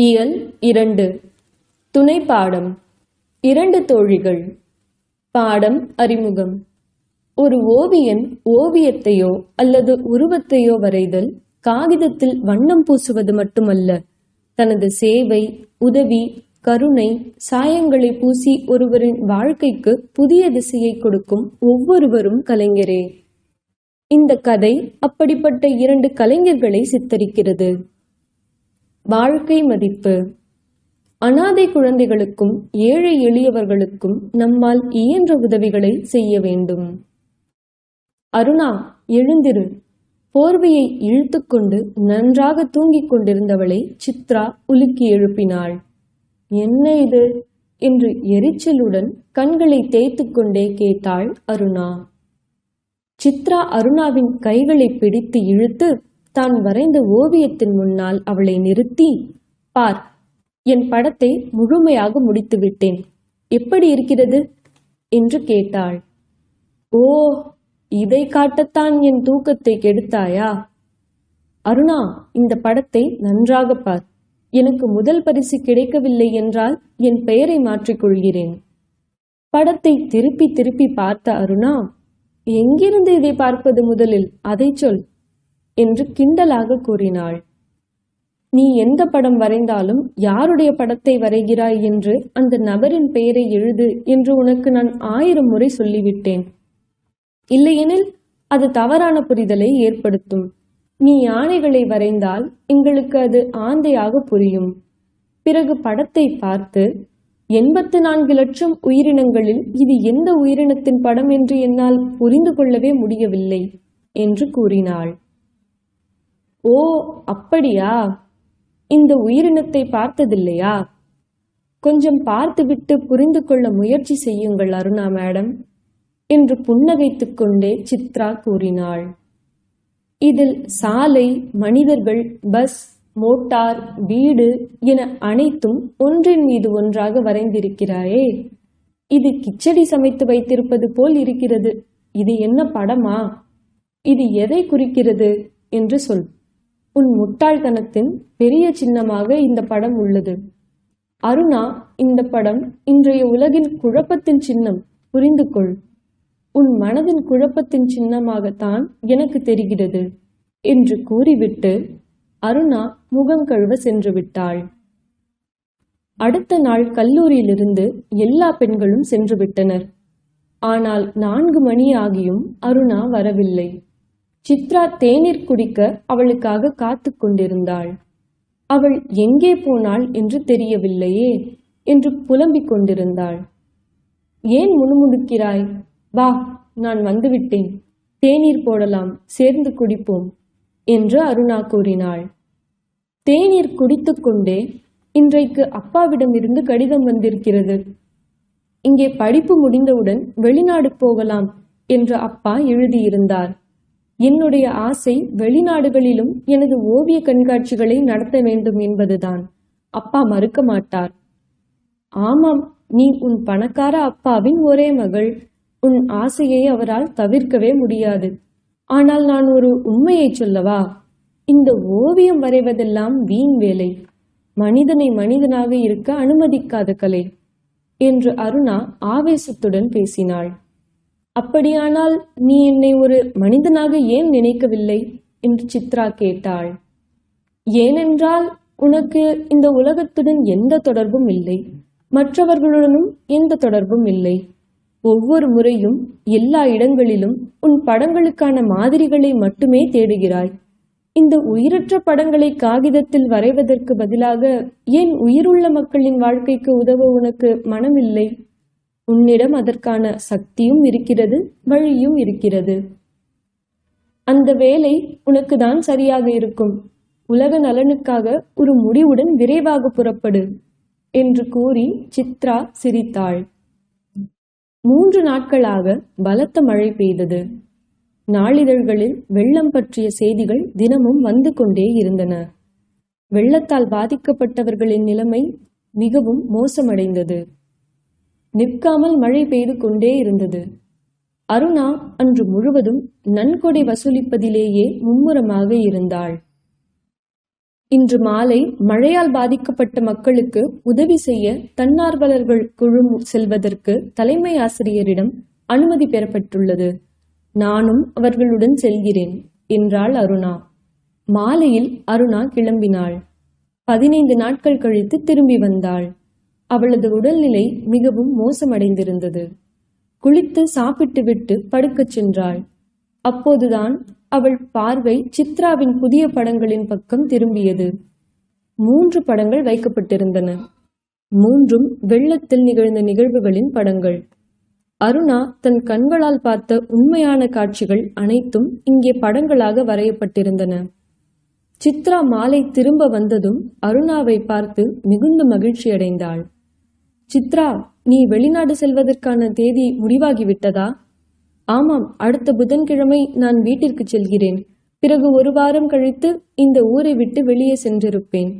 இயல் இரண்டு. துணை பாடம். இரண்டு தோழிகள். பாடம் அறிமுகம். ஒரு ஓவியன் ஓவியத்தையோ அல்லது உருவத்தையோ வரைதல் காகிதத்தில் வண்ணம் பூசுவது மட்டுமல்ல. தனது சேவை உதவி கருணை சாயங்களை பூசி ஒருவரின் வாழ்க்கைக்கு புதிய திசையை கொடுக்கும் ஒவ்வொருவரும் கலைஞரே. இந்த கதை அப்படிப்பட்ட இரண்டு கலைஞர்களை சித்தரிக்கிறது. வாழ்க்கை மதிப்பு. அனாதை குழந்தைகளுக்கும் ஏழை எளியவர்களுக்கும் நம்மால் இயன்ற உதவிகளை செய்ய வேண்டும். அருணா எழுந்திரு. போர்வையை இழுத்துக்கொண்டு நன்றாக தூங்கிக் கொண்டிருந்தவளை சித்ரா உலுக்கி எழுப்பினாள். என்ன இது? என்று எரிச்சலுடன் கண்களை தேய்த்துக்கொண்டே கேட்டாள் அருணா. சித்ரா அருணாவின் கைகளை பிடித்து இழுத்து தான் வரைந்த ஓவியத்தின் முன்னால் அவளை நிறுத்தி பார் என் படத்தை முழுமையாக முடித்து விட்டேன் எப்படி இருக்கிறது? என்று கேட்டாள். ஓ இதை காட்டத்தான் என் தூக்கத்தை கெடுத்தாயா? அருணா இந்த படத்தை நன்றாக பார். எனக்கு முதல் பரிசு கிடைக்கவில்லை என்றால் என் பெயரை மாற்றிக்கொள்கிறேன் படத்தை திருப்பி திருப்பி பார்த்த அருணா எங்கிருந்து இதை பார்ப்பது முதலில்? அதை சொல். என்று கிண்டலாக கூறினாள். நீ எந்த படம் வரைந்தாலும் யாருடைய படத்தை வரைகிறாய் என்று அந்த நபரின் பெயரை எழுது என்று உனக்கு நான் ஆயிரம் முறை சொல்லிவிட்டேன். இல்லையெனில் அது தவறான புரிதலை ஏற்படுத்தும். நீ யானைகளை வரைந்தால் எங்களுக்கு அது ஆந்தையாக புரியும். பிறகு படத்தை பார்த்து எண்பத்து நான்கு லட்சம் உயிரினங்களில் இது எந்த உயிரினத்தின் படம் என்று என்னால் புரிந்து கொள்ளவே முடியவில்லை என்று கூறினாள். ஓ அப்படியா? இந்த உயிரினத்தை பார்த்ததில்லையா? கொஞ்சம் பார்த்துவிட்டு புரிந்து கொள்ள முயற்சி செய்யுங்கள் அருணா மேடம் என்று புன்னகைத்துக் கொண்டே சித்ரா கூறினாள். இதில் சாலை மனிதர்கள் பஸ் மோட்டார் வீடு என அனைத்தும் ஒன்றின் மீது ஒன்றாக வரைந்திருக்கிறாயே. இது கிச்சடி சமைத்து வைத்திருப்பது போல் இருக்கிறது. இது என்ன படமா? இது எதை குறிக்கிறது? என்று சொல் உன் முட்டாள்தனத்தின் பெரிய சின்னமாக இந்த படம் உள்ளது. அருணா இந்த படம் இன்றைய உலகின் குழப்பத்தின் சின்னம். புரிந்து கொள் உன் மனதின் குழப்பத்தின் சின்னமாகத்தான் எனக்கு தெரிகிறது என்று கூறிவிட்டு அருணா முகம் கழுவ சென்று விட்டாள். அடுத்த நாள் கல்லூரியிலிருந்து எல்லா பெண்களும் சென்று விட்டனர். ஆனால் நான்கு மணி ஆகியும் அருணா வரவில்லை. சித்ரா தேநீர் குடிக்க அவளுக்காக காத்து கொண்டிருந்தாள். அவள் எங்கே போனாள் என்று தெரியவில்லையே என்று புலம்பிக் கொண்டிருந்தாள். ஏன் முணுமுணுக்கிறாய்? வா நான் வந்துவிட்டேன். தேநீர் போடலாம் சேர்ந்து குடிப்போம் என்று அருணா கூறினாள். தேநீர் குடித்துக்கொண்டே இன்றைக்கு அப்பாவிடமிருந்து கடிதம் வந்திருக்கிறது. இங்கே படிப்பு முடிந்தவுடன் வெளிநாடு போகலாம் என்று அப்பா எழுதியிருந்தார். என்னுடைய ஆசை வெளிநாடுகளிலும் எனது ஓவிய கண்காட்சிகளை நடத்த வேண்டும் என்பதுதான். அப்பா மறுக்க மாட்டார். ஆமாம் நீ உன் பணக்கார அப்பாவின் ஒரே மகள். உன் ஆசையை அவரால் தவிர்க்கவே முடியாது. ஆனால் நான் ஒரு உண்மையை சொல்லவா? இந்த ஓவியம் வரைவதெல்லாம் வீண் வேலை. மனிதனை மனிதனாக இருக்க அனுமதிக்காத கலை என்று அருணா ஆவேசத்துடன் பேசினாள். அப்படியானால் நீ என்னை ஒரு மனிதனாக ஏன் நினைக்கவில்லை? என்று சித்ரா கேட்டாள். ஏனென்றால் உனக்கு இந்த உலகத்துடன் எந்த தொடர்பும் இல்லை. மற்றவர்களுடனும் எந்த தொடர்பும் இல்லை. ஒவ்வொரு முறையும் எல்லா இடங்களிலும் உன் படங்களுக்கான மாதிரிகளை மட்டுமே தேடுகிறாய். இந்த உயிரற்ற படங்களை காகிதத்தில் வரைவதற்கு பதிலாக ஏன் உயிருள்ள மக்களின் வாழ்க்கைக்கு உதவ உனக்கு மனமில்லை? உன்னிடம் அதற்கான சக்தியும் இருக்கிறது வழியும் இருக்கிறது. அந்த வேலை உனக்கு தான் சரியாக இருக்கும். உலக நலனுக்காக ஒரு முடிவுடன் விரைவாக புறப்படு என்று கூறி சித்ரா சிரித்தாள். மூன்று நாட்களாக பலத்த மழை பெய்தது. நாளிதழ்களில் வெள்ளம் பற்றிய செய்திகள் தினமும் வந்து கொண்டே இருந்தன. வெள்ளத்தால் பாதிக்கப்பட்டவர்களின் நிலைமை மிகவும் மோசமடைந்தது. நிற்காமல் மழை பெய்து கொண்டே இருந்தது. அருணா அன்று முழுவதும் நன்கொடை வசூலிப்பதிலேயே மும்முரமாக இருந்தாள். இன்று மாலை மழையால் பாதிக்கப்பட்ட மக்களுக்கு உதவி செய்ய தன்னார்வலர்கள் குழு செல்வதற்கு தலைமை ஆசிரியரிடம் அனுமதி பெறப்பட்டுள்ளது. நானும் அவர்களுடன் செல்கிறேன் என்றாள் அருணா. மாலையில் அருணா கிளம்பினாள். பதினைந்து நாட்கள் கழித்து திரும்பி வந்தாள். அவளது உடல்நிலை மிகவும் மோசமடைந்திருந்தது. குளித்து சாப்பிட்டுவிட்டு படுக்கச் சென்றாள். அப்போதுதான் அவள் பார்வை சித்ராவின் புதிய படங்களின் பக்கம் திரும்பியது. மூன்று படங்கள் வைக்கப்பட்டிருந்தன. மூன்றும் வெள்ளத்தில் நிகழ்ந்த நிகழ்வுகளின் படங்கள். அருணா தன் கண்களால் பார்த்த உண்மையான காட்சிகள் அனைத்தும் இங்கே படங்களாக வரையப்பட்டிருந்தன. சித்ரா மாலை திரும்ப வந்ததும் அருணாவை பார்த்து மிகுந்த மகிழ்ச்சியடைந்தாள். சித்ரா நீ வெளிநாடு செல்வதற்கான தேதி முடிவாகிவிட்டதா? ஆமாம் அடுத்த புதன்கிழமை நான் வீட்டிற்கு செல்கிறேன். பிறகு ஒரு வாரம் கழித்து இந்த ஊரை விட்டு வெளியே சென்றிருப்பேன்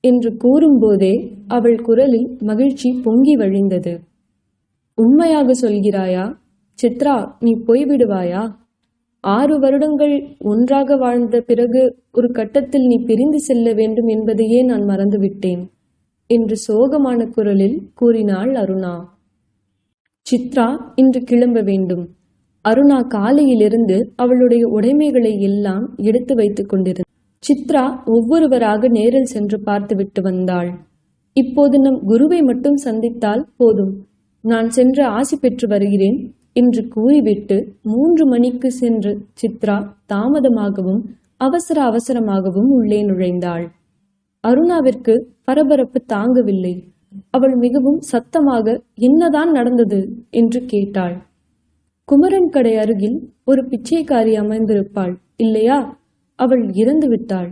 என்று கூறும்போதே அவள் குரலில் மகிழ்ச்சி பொங்கி வழிந்தது. உண்மையாக சொல்கிறாயா? சித்ரா நீ போய்விடுவாயா? ஆறு வருடங்கள் ஒன்றாக வாழ்ந்த பிறகு ஒரு கட்டத்தில் நீ பிரிந்து செல்ல வேண்டும் என்பதையே நான் மறந்துவிட்டேன். என்று சோகமான குரலில் கூறினாள் அருணா. சித்ரா இன்று கிளம்ப வேண்டும். அருணா காலையிலிருந்து அவளுடைய உடைமைகளை எல்லாம் எடுத்து வைத்துக் கொண்டிருந்த சித்ரா ஒவ்வொருவராக நேரில் சென்று பார்த்துவிட்டு வந்தாள். இப்போது நம் குருவை மட்டும் சந்தித்தால் போதும். நான் சென்று ஆசி பெற்று வருகிறேன் என்று கூறிவிட்டு மூன்று மணிக்கு சென்று சித்ரா தாமதமாகவும் அவசர அவசரமாகவும் உள்ளே நுழைந்தாள். அருணாவிற்கு பரபரப்பு தாங்கவில்லை. அவள் மிகவும் சத்தமாக என்னதான் நடந்தது? என்று கேட்டாள். குமரன் கடை அருகில் ஒரு பிச்சைக்காரி அமர்ந்திருப்பாள் இல்லையா? அவள் இறந்து விட்டாள்.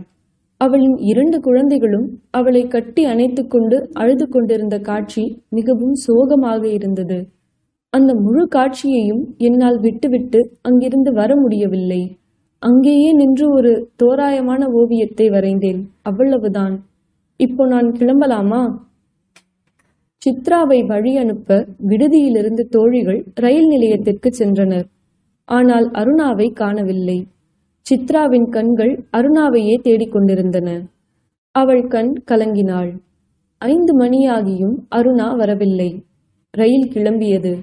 அவளின் இரண்டு குழந்தைகளும் அவளை கட்டி அணைத்து கொண்டு அழுது கொண்டிருந்த காட்சி மிகவும் சோகமாக இருந்தது. அந்த முழு காட்சியையும் என்னால் விட்டுவிட்டு அங்கிருந்து வர முடியவில்லை. அங்கேயே நின்று ஒரு தோராயமான ஓவியத்தை வரைந்தேன். அவ்வளவுதான். இப்போ நான் கிளம்பலாமா? சித்ராவை வழி அனுப்ப விடுதியிலிருந்து தோழிகள் ரயில் நிலையத்திற்கு சென்றனர். ஆனால் அருணாவை காணவில்லை. சித்ராவின் கண்கள் அருணாவையே தேடிக்கொண்டிருந்தன அவள் கண் கலங்கினாள். ஐந்து மணியாகியும் அருணா வரவில்லை. ரயில் கிளம்பியது.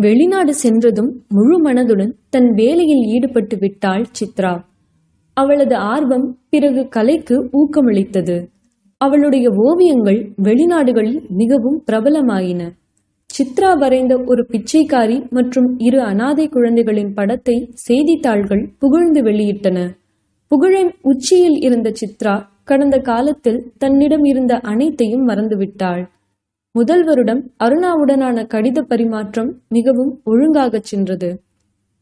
வெளிநாடு சென்றதும் முழு மனதுடன் தன் வேலையில் ஈடுபட்டு விட்டாள் சித்ரா. அவளது ஆர்வம் பிறகு கலைக்கு ஊக்கமளித்தது. அவளுடைய ஓவியங்கள் வெளிநாடுகளில் மிகவும் பிரபலமாயின. சித்ரா வரைந்த ஒரு பிச்சைக்காரி மற்றும் இரு அனாதை குழந்தைகளின் படத்தை செய்தித்தாள்கள் புகழ்ந்து வெளியிட்டன. புகழின் உச்சியில் இருந்த சித்ரா கடந்த காலத்தில் தன்னிடம் இருந்த அனைத்தையும் மறந்துவிட்டாள். முதல் வருடம் அருணாவுடனான கடித பரிமாற்றம் மிகவும் ஒழுங்காகச் சென்றது.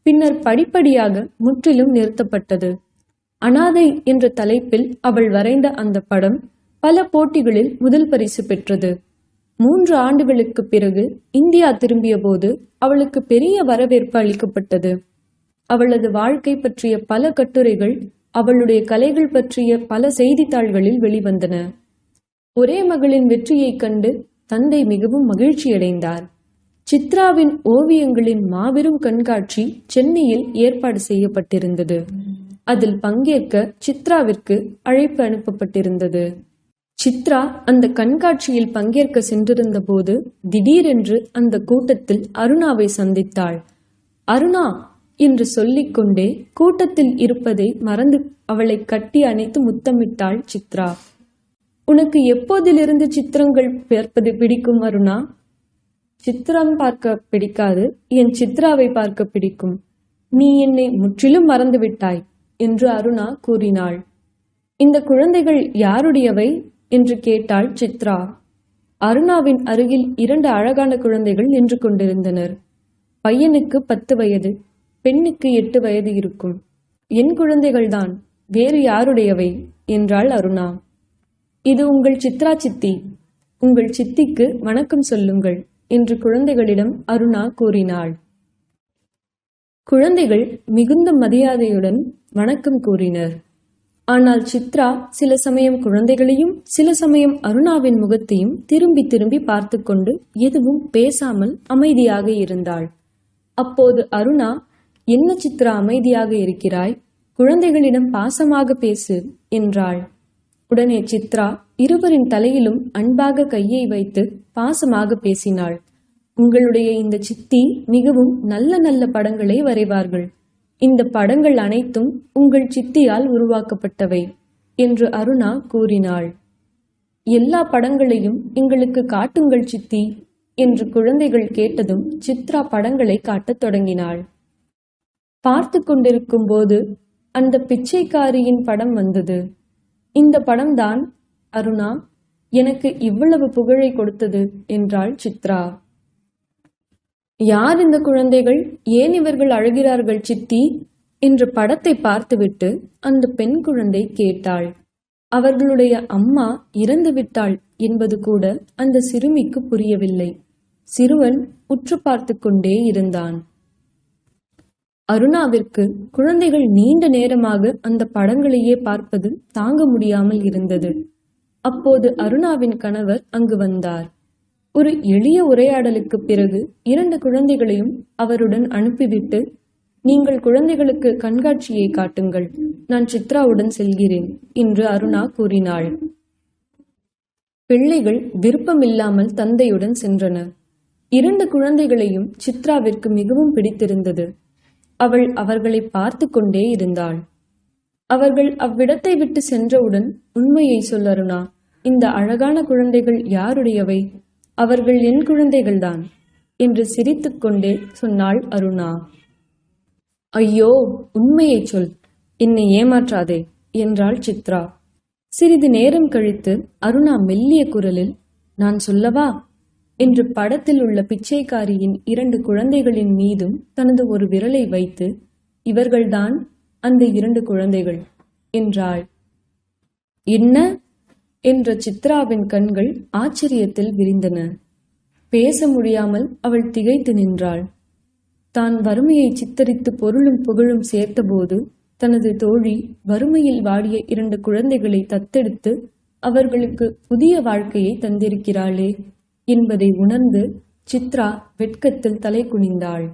பின்னர் படிப்படியாக முற்றிலும் நிறுத்தப்பட்டது. அனாதை என்ற தலைப்பில் அவள் வரைந்த அந்த படம் பல போட்டிகளில் முதல் பரிசு பெற்றது. மூன்று ஆண்டுகளுக்கு பிறகு இந்தியா திரும்பிய போது அவளுக்கு பெரிய வரவேற்பு அளிக்கப்பட்டது. அவளது வாழ்க்கை பற்றிய பல கட்டுரைகள் அவளுடைய கலைகள் பற்றிய பல செய்தித்தாள்களில் வெளிவந்தன. ஒரே மகளின் வெற்றியைக் கண்டு தந்தை மிகவும் மகிழ்ச்சியடைந்தார். சித்ராவின் ஓவியங்களின் மாபெரும் கண்காட்சி சென்னையில் ஏற்பாடு செய்யப்பட்டிருந்தது. அதில் பங்கேற்க சித்ராவிற்கு அழைப்பு அனுப்பப்பட்டிருந்தது. சித்ரா அந்த கண்காட்சியில் பங்கேற்க சென்றிருந்த போது திடீரென்று அந்த கூட்டத்தில் அருணாவை சந்தித்தாள். அருணா என்று சொல்லிக்கொண்டே கூட்டத்தில் இருப்பதை மறந்து அவளை கட்டி அணைத்து முத்தமிட்டாள் சித்ரா. உனக்கு எப்போதிலிருந்து சித்திரங்கள் பார்ப்பது பிடிக்கும் அருணா? சித்திரம் பார்க்க பிடிக்காது என் சித்ராவை பார்க்க பிடிக்கும். நீ என்னை முற்றிலும் மறந்துவிட்டாய் என்று அருணா கூறினாள். இந்த குழந்தைகள் யாருடையவை? என்று கேட்டாள் சித்ரா. அருணாவின் அருகில் இரண்டு அழகான குழந்தைகள் நின்று கொண்டிருந்தனர். பையனுக்கு பத்து வயது பெண்ணுக்கு எட்டு வயது இருக்கும். என் குழந்தைகள்தான் வேறு யாருடையவை? என்றாள் அருணா. இது உங்கள் சித்ரா சித்தி. உங்கள் சித்திக்கு வணக்கம் சொல்லுங்கள் என்று குழந்தைகளிடம் அருணா கூறினாள். குழந்தைகள் மிகுந்த மரியாதையுடன் வணக்கம் கூறினர். ஆனால் சித்ரா சில சமயம் குழந்தைகளையும் சில சமயம் அருணாவின் முகத்தையும் திரும்பி திரும்பி பார்த்து கொண்டு எதுவும் பேசாமல் அமைதியாக இருந்தாள். அப்போது அருணா என்ன சித்ரா அமைதியாக இருக்கிறாய்? குழந்தைகளிடம் பாசமாக பேசு என்றாள். உடனே சித்ரா இருவரின் தலையிலும் அன்பாக கையை வைத்து பாசமாக பேசினாள். உங்களுடைய இந்த சித்தி மிகவும் நல்ல நல்ல படங்களை வரைவார்கள். இந்த படங்கள் அனைத்தும் உங்கள் சித்தியால் உருவாக்கப்பட்டவை என்று அருணா கூறினாள். எல்லா படங்களையும் எங்களுக்கு காட்டுங்கள் சித்தி என்று குழந்தைகள் கேட்டதும் சித்ரா படங்களை காட்டத் தொடங்கினாள். பார்த்து கொண்டிருக்கும் போது அந்த பிச்சைக்காரியின் படம் வந்தது. இந்த படம்தான் அருணா எனக்கு இவ்வளவு புகழை கொடுத்தது என்றாள் சித்ரா. யார் இந்த குழந்தைகள்? ஏன் இவர்கள் அழுகிறார்கள் சித்தி? என்ற படத்தை பார்த்துவிட்டு அந்த பெண் குழந்தை கேட்டாள். அவர்களுடைய அம்மா இறந்து விட்டாள் என்பது கூட அந்த சிறுமிக்கு புரியவில்லை. சிறுவன் உற்று பார்த்து கொண்டே இருந்தான். அருணாவிற்கு குழந்தைகள் நீண்ட நேரமாக அந்த படங்களையே பார்ப்பது தாங்க முடியாமல் இருந்தது. அப்போது அருணாவின் கணவர் அங்கு வந்தார். ஒரு எளிய உரையாடலுக்கு பிறகு இரண்டு குழந்தைகளையும் அவருடன் அனுப்பிவிட்டு நீங்கள் குழந்தைகளுக்கு கண்காட்சியை காட்டுங்கள் நான் சித்ராவுடன் செல்கிறேன் என்று அருணா கூறினாள். பிள்ளைகள் விருப்பமில்லாமல் தந்தையுடன் சென்றனர். இரண்டு குழந்தைகளையும் சித்ராவிற்கு மிகவும் பிடித்திருந்தது. அவள் அவர்களை பார்த்து கொண்டே இருந்தாள். அவர்கள் அவ்விடத்தை விட்டு சென்றவுடன் உண்மையை சொல் அருணா இந்த அழகான குழந்தைகள் யாருடையவை? அவர்கள் என் குழந்தைகள்தான் என்று சிரித்துக்கொண்டே சொன்னாள் அருணா. ஐயோ உண்மையை சொல் என்னை ஏமாற்றாதே என்றாள் சித்ரா. சிறிது நேரம் கழித்து அருணா மெல்லிய குரலில் நான் சொல்லவா? என்று படத்தில் உள்ள பிச்சைக்காரியின் இரண்டு குழந்தைகளின் மீதும் தனது ஒரு விரலை வைத்து இவர்கள்தான் அந்த இரண்டு குழந்தைகள் என்றாள். என்ன? என்ற சித்ராவின் கண்கள் ஆச்சரியத்தில் விரிந்தன. பேச முடியாமல் அவள் திகைத்து நின்றாள். தான் வறுமையை சித்தரித்து பொருளும் புகழும் சேர்த்தபோது தனது தோழி வறுமையில் வாடிய இரண்டு குழந்தைகளை தத்தெடுத்து அவர்களுக்கு புதிய வாழ்க்கையை தந்திருக்கிறாளே என்பதை உணர்ந்து சித்ரா வெட்கத்தில் தலை குனிந்தாள்.